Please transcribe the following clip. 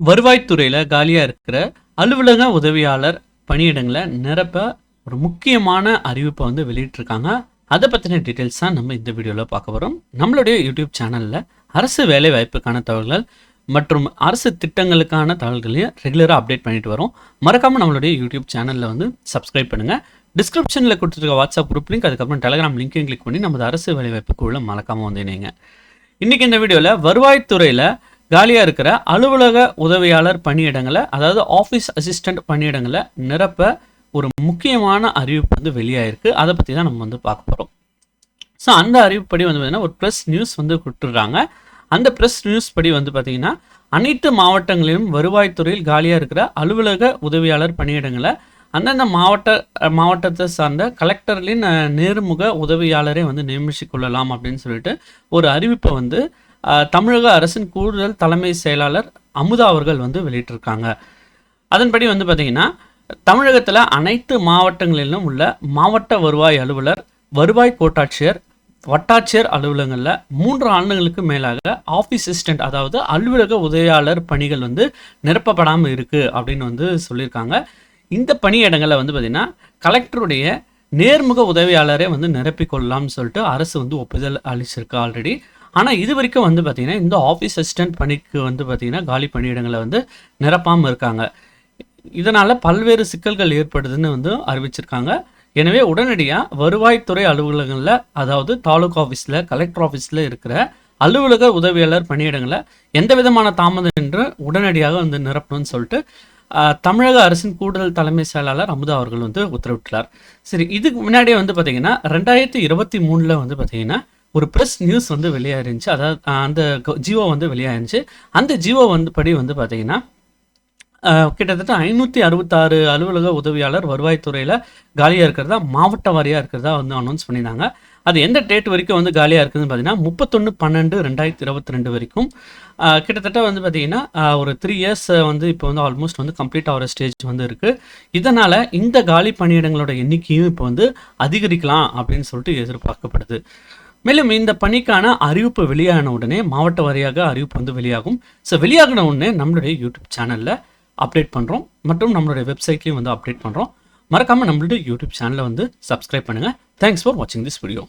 வருவாய்த்துறையில் காலியாக இருக்கிற அலுவலக உதவியாளர் பணியிடங்களை நிரப்ப ஒரு முக்கியமான அறிவிப்பை வந்து வெளியிட்டிருக்காங்க. அதை பற்றின டீட்டெயில்ஸ் தான் நம்ம இந்த வீடியோவில் பார்க்க போகிறோம் நம்மளுடைய யூடியூப் சேனலில் அரசு வேலை வாய்ப்புக்கான தகவல்கள் மற்றும் அரசு திட்டங்களுக்கான தகவல்களையும் ரெகுலராக அப்டேட் பண்ணிட்டு வரோம். மறக்காமல் நம்மளுடைய யூடியூப் சேனலில் வந்து சப்ஸ்கிரைப் பண்ணுங்கள் டிஸ்கிரிப்ஷனில் கொடுத்துருக்க வாட்ஸ்அப் குரூப் லிங்க் அதுக்கப்புறம் டெலகிராம் லிங்க்கையும் கிளிக் பண்ணி நமது அரசு வேலைவாய்ப்புக்குள்ளே மறக்காமல் வந்து இணைங்க. இன்றைக்கி இந்த வீடியோவில் வருவாய்த்துறையில் காலியாக இருக்கிற அலுவலக உதவியாளர் பணியிடங்களை அதாவது ஆஃபீஸ் அசிஸ்டண்ட் பணியிடங்களை நிரப்ப ஒரு முக்கியமான அறிவிப்பு வந்து வெளியாயிருக்கு. அதை பற்றி தான் நம்ம வந்து பார்க்க போகிறோம் ஸோ அந்த அறிவிப்படி வந்து பார்த்திங்கன்னா ஒரு ப்ரெஸ் நியூஸ் வந்து கொடுத்துட்றாங்க. அந்த ப்ரெஸ் நியூஸ் படி வந்து பார்த்திங்கன்னா அனைத்து மாவட்டங்களிலும் வருவாய்த்துறையில் காலியாக இருக்கிற அலுவலக உதவியாளர் பணியிடங்களை அந்தந்த மாவட்ட மாவட்டத்தை சார்ந்த கலெக்டர்களின் நேர்முக உதவியாளரை வந்து நியமிச்சு கொள்ளலாம் அப்படின்னு சொல்லிட்டு ஒரு அறிவிப்பை வந்து தமிழக அரசின் கூடுதல் தலைமை செயலாளர் அமுதா அவர்கள் வந்து வெளியிட்டிருக்காங்க. அதன்படி வந்து பார்த்திங்கன்னா தமிழகத்தில் அனைத்து மாவட்டங்களிலும் உள்ள மாவட்ட வருவாய் அலுவலர் வருவாய் கோட்டாட்சியர் வட்டாட்சியர் அலுவலகங்களில் மூன்று ஆண்டுகளுக்கு மேலாக ஆஃபீஸ் அசிஸ்டன்ட் அதாவது அலுவலக உதவியாளர் பணிகள் வந்து நிரப்பப்படாமல் இருக்குது அப்படின்னு வந்து சொல்லியிருக்காங்க. இந்த பணியிடங்களில் வந்து பார்த்திங்கன்னா கலெக்டருடைய நேர்முக உதவியாளரே வந்து நிரப்பிக்கொள்ளலாம்னு சொல்லிட்டு அரசு வந்து ஒப்புதல் அளிச்சிருக்கு ஆல்ரெடி ஆனால் இது வரைக்கும் வந்து பார்த்திங்கன்னா இந்த ஆஃபீஸ் அசிஸ்டன்ட் பணிக்கு வந்து பார்த்திங்கன்னா காலி பணியிடங்களை வந்து நிரப்பாமல் இருக்காங்க. இதனால் பல்வேறு சிக்கல்கள் ஏற்படுதுன்னு வந்து அறிவிச்சிருக்காங்க. எனவே உடனடியாக வருவாய்த்துறை அலுவலகங்களில் அதாவது தாலுகா ஆஃபீஸில் கலெக்டர் ஆஃபீஸில் இருக்கிற அலுவலக உதவியாளர் பணியிடங்களை எந்த விதமான தாமதம் என்று உடனடியாக வந்து நிரப்பணும்னு சொல்லிட்டு தமிழக அரசின் கூடுதல் தலைமை செயலாளர் அமுதா அவர்கள் வந்து உத்தரவிட்டுள்ளார். சரி இதுக்கு முன்னாடியே வந்து பார்த்தீங்கன்னா ரெண்டாயிரத்தி இருபத்தி மூணில் வந்து பார்த்திங்கன்னா ஒரு ப்ரெஸ் நியூஸ் வந்து வெளியாயிருந்துச்சு. அதாவது அந்த ஜியோ வந்து வெளியாயிருந்துச்சு. அந்த ஜியோ வந்து படி வந்து பார்த்தீங்கன்னா கிட்டத்தட்ட ஐநூற்றி அறுபத்தாறு அலுவலக உதவியாளர் வருவாய்த்துறையில் காலியாக இருக்கிறதா மாவட்ட வாரியாக இருக்கிறதா வந்து அனௌன்ஸ் பண்ணியிருந்தாங்க. அது எந்த டேட் வரைக்கும் வந்து காலியாக இருக்குதுன்னு பார்த்தீங்கன்னா முப்பத்தொன்று பன்னெண்டு ரெண்டாயிரத்தி இருபத்தி ரெண்டு வரைக்கும். கிட்டத்தட்ட வந்து பார்த்தீங்கன்னா ஒரு த்ரீ இயர்ஸ் வந்து இப்போ வந்து ஆல்மோஸ்ட் வந்து கம்ப்ளீட் ஆகிற ஸ்டேஜ் வந்து இருக்குது இதனால் இந்த காலி பணியிடங்களோட எண்ணிக்கையும் இப்போ வந்து அதிகரிக்கலாம் அப்படின்னு சொல்லிட்டு எதிர்பார்க்கப்படுது. மேலும் இந்த பணிக்கான அறிவிப்பு வெளியான உடனே மாவட்ட வாரியாக அறிவிப்பு வந்து வெளியாகும். ஸோ வெளியாகின உடனே நம்மளுடைய யூடியூப் சேனலில் அப்டேட் பண்ணுறோம் மற்றும் நம்மளுடைய வெப்சைட்லேயும் வந்து அப்டேட் பண்ணுறோம் மறக்காமல் நம்மளுடைய யூடியூப் சேனலை வந்து சப்ஸ்கிரைப் பண்ணுங்கள் தேங்க்ஸ் ஃபார் வாட்சிங் திஸ் வீடியோ